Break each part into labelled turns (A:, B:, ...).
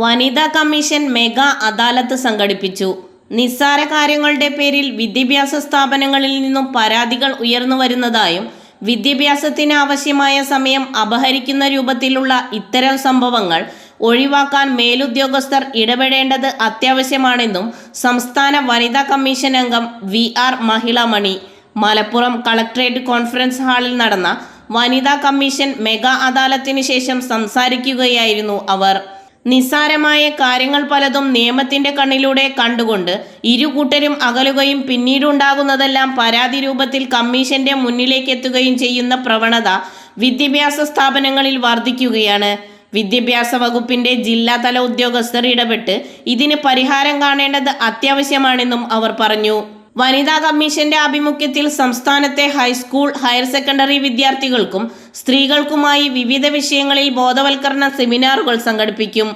A: വനിതാ commission mega അദാലത്ത് സംഘടിപ്പിച്ചു. നിസ്സാര കാര്യങ്ങളുടെ പേരിൽ വിദ്യാഭ്യാസ സ്ഥാപനങ്ങളിൽ നിന്നും പരാതികൾ ഉയർന്നു വരുന്നതായും വിദ്യാഭ്യാസത്തിന് ആവശ്യമായ സമയം അപഹരിക്കുന്ന രൂപത്തിലുള്ള ഇത്തരം സംഭവങ്ങൾ ഒഴിവാക്കാൻ മേലുദ്യോഗസ്ഥർ ഇടപെടേണ്ടത് അത്യാവശ്യമാണെന്നും സംസ്ഥാന വനിതാ കമ്മീഷൻ അംഗം V R Mahilamani. Malappuram collectorate conference ഹാളിൽ നടന്ന വനിതാ കമ്മീഷൻ മെഗാ അദാലത്തിന് ശേഷം സംസാരിക്കുകയായിരുന്നു അവർ. നിസ്സാരമായ കാര്യങ്ങൾ പലതും നിയമത്തിന്റെ കണ്ണിലൂടെ കണ്ടുകൊണ്ട് ഇരുകൂട്ടരും അകലുകയും പിന്നീടുണ്ടാകുന്നതെല്ലാം പരാതി രൂപത്തിൽ കമ്മീഷന്റെ മുന്നിലേക്ക് എത്തുകയും ചെയ്യുന്ന പ്രവണത വിദ്യാഭ്യാസ സ്ഥാപനങ്ങളിൽ വർദ്ധിക്കുകയാണ്. വിദ്യാഭ്യാസ വകുപ്പിന്റെ ജില്ലാതല ഉദ്യോഗസ്ഥർ ഇടപെട്ട് ഇതിന് പരിഹാരം കാണേണ്ടത് അത്യാവശ്യമാണെന്നും അവർ പറഞ്ഞു. വനിതാ കമ്മീഷന്റെ ആഭിമുഖ്യത്തിൽ സംസ്ഥാനത്തെ ഹൈസ്കൂൾ ഹയർ സെക്കൻഡറി വിദ്യാർത്ഥികൾക്കും സ്ത്രീകൾക്കുമായി വിവിധ വിഷയങ്ങളിൽ ബോധവൽക്കരണ സെമിനാറുകൾ സംഘടിപ്പിക്കും.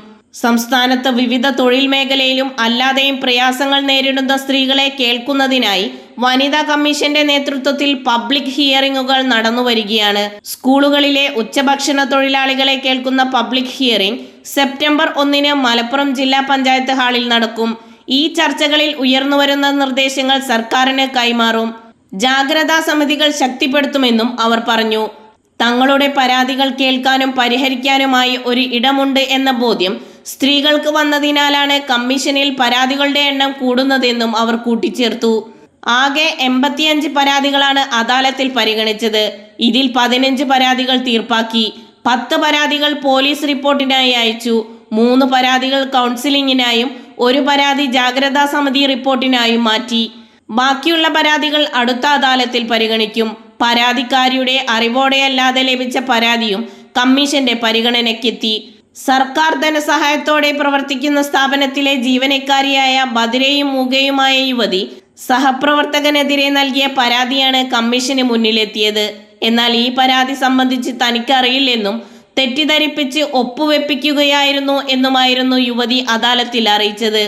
A: സംസ്ഥാനത്ത് വിവിധ തൊഴിൽ മേഖലയിലും അല്ലാതെയും പ്രയാസങ്ങൾ നേരിടുന്ന സ്ത്രീകളെ കേൾക്കുന്നതിനായി വനിതാ കമ്മീഷന്റെ നേതൃത്വത്തിൽ പബ്ലിക് ഹിയറിംഗുകൾ നടന്നുവരികയാണ്. സ്കൂളുകളിലെ ഉച്ചഭക്ഷണ തൊഴിലാളികളെ കേൾക്കുന്ന പബ്ലിക് ഹിയറിംഗ് സെപ്റ്റംബർ ഒന്നിന് മലപ്പുറം ജില്ലാ പഞ്ചായത്ത് ഹാളിൽ നടക്കും. ഈ ചർച്ചകളിൽ ഉയർന്നുവരുന്ന നിർദ്ദേശങ്ങൾ സർക്കാരിന് കൈമാറും. ജാഗ്രതാ സമിതികൾ ശക്തിപ്പെടുത്തുമെന്നും അവർ പറഞ്ഞു. തങ്ങളുടെ പരാതികൾ കേൾക്കാനും പരിഹരിക്കാനുമായി ഒരു ഇടമുണ്ട് എന്ന ബോധ്യം സ്ത്രീകൾക്ക് വന്നതിനാലാണ് കമ്മീഷനിൽ പരാതികളുടെ എണ്ണം കൂടുന്നതെന്നും അവർ കൂട്ടിച്ചേർത്തു. ആകെ എൺപത്തിയഞ്ച് പരാതികളാണ് അദാലത്തിൽ പരിഗണിച്ചത്. ഇതിൽ പതിനഞ്ച് പരാതികൾ തീർപ്പാക്കി. പത്ത് പരാതികൾ പോലീസ് റിപ്പോർട്ടിനായി അയച്ചു. മൂന്ന് പരാതികൾ കൗൺസിലിംഗിനായും ഒരു പരാതി ജാഗ്രതാ സമിതി റിപ്പോർട്ടിനായി മാറ്റി. ബാക്കിയുള്ള പരാതികൾ അടുത്ത അദാലത്തിൽ പരിഗണിക്കും. പരാതിക്കാരിയുടെ അറിവോടെയല്ലാതെ ലഭിച്ച പരാതിയും കമ്മീഷന്റെ പരിഗണനയ്ക്കെത്തി. സർക്കാർ ധനസഹായത്തോടെ പ്രവർത്തിക്കുന്ന സ്ഥാപനത്തിലെ ജീവനക്കാരിയായ ബദിരയും മൂകയുമായ യുവതി സഹപ്രവർത്തകനെതിരെ നൽകിയ പരാതിയാണ് കമ്മീഷന് മുന്നിലെത്തിയത്. എന്നാൽ ഈ പരാതി സംബന്ധിച്ച് തനിക്കറിയില്ലെന്നും തെറ്റിദ്ധരിപ്പിച്ച് ഒപ്പുവെപ്പിക്കുകയായിരുന്നു എന്നുമായിരുന്നു യുവതി അദാലത്തിൽ അറിയിച്ചത്.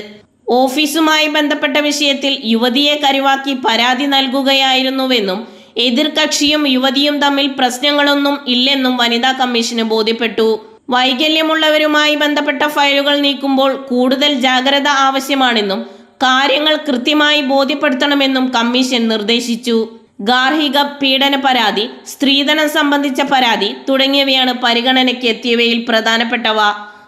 A: ഓഫീസുമായി ബന്ധപ്പെട്ട വിഷയത്തിൽ യുവതിയെ കരുവാക്കി പരാതി നൽകുകയായിരുന്നുവെന്നും എതിർകക്ഷിയും യുവതിയും തമ്മിൽ പ്രശ്നങ്ങളൊന്നും ഇല്ലെന്നും വനിതാ കമ്മീഷന് ബോധ്യപ്പെട്ടു. വൈകല്യമുള്ളവരുമായി ബന്ധപ്പെട്ട ഫയലുകൾ നീക്കുമ്പോൾ കൂടുതൽ ജാഗ്രത ആവശ്യമാണെന്നും കാര്യങ്ങൾ കൃത്യമായി ബോധ്യപ്പെടുത്തണമെന്നും കമ്മീഷൻ നിർദ്ദേശിച്ചു. ഗാർഹിക പീഡന പരാതി സ്ത്രീധനം സംബന്ധിച്ച പരാതി തുടങ്ങിയവയാണ് പരിഗണനയ്ക്ക് എത്തിയവയിൽ പ്രധാനപ്പെട്ടവ.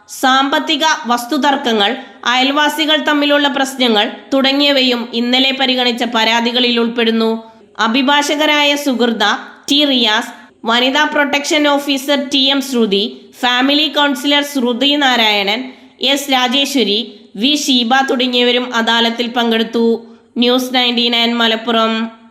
A: സാമ്പത്തിക വസ്തുതർക്കങ്ങൾ അയൽവാസികൾ തമ്മിലുള്ള പ്രശ്നങ്ങൾ തുടങ്ങിയവയും ഇന്നലെ പരിഗണിച്ച പരാതികളിൽ ഉൾപ്പെടുന്നു. അഭിഭാഷകരായ സുഹൃത ടി റിയാസ് വനിതാ protection officer T M Shruthi family counsellor Shruthi Narayanan S Rajeswari V Sheeba തുടങ്ങിയവരും അദാലത്തിൽ പങ്കെടുത്തു. News ninety nine Malappuram.